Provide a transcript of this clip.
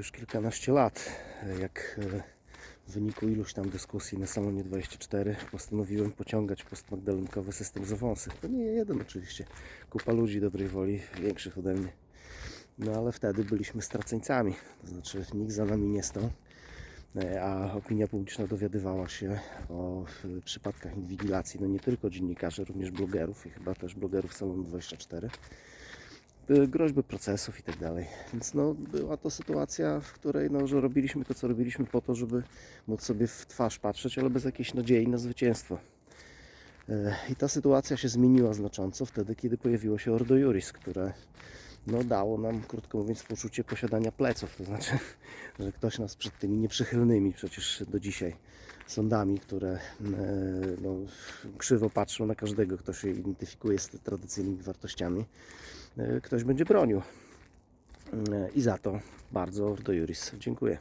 Już kilkanaście lat, jak e, w wyniku iluś tam dyskusji na Salonie 24 postanowiłem pociągać postmagdalenkowy system zawąsy. To nie jeden oczywiście, kupa ludzi dobrej woli, większych ode mnie. No ale wtedy byliśmy straceńcami, to znaczy nikt za nami nie stał, e, a opinia publiczna dowiadywała się o przypadkach inwigilacji, no nie tylko dziennikarzy, również blogerów i chyba też blogerów Salonu 24 y, groźby procesów i tak dalej. Więc no, była to sytuacja, w której no, że robiliśmy to, co robiliśmy po to, żeby móc sobie w twarz patrzeć, ale bez jakiejś nadziei na zwycięstwo. E, I ta sytuacja się zmieniła znacząco wtedy, kiedy pojawiło się Ordo Juris, które no, dało nam, krótko mówiąc, poczucie posiadania pleców. To znaczy, że ktoś nas przed tymi nieprzychylnymi przecież do dzisiaj sądami, które e, no, krzywo patrzą na każdego, kto się identyfikuje z tradycyjnymi wartościami, e, ktoś będzie bronił. E, I za to bardzo Ordo Juris dziękuję.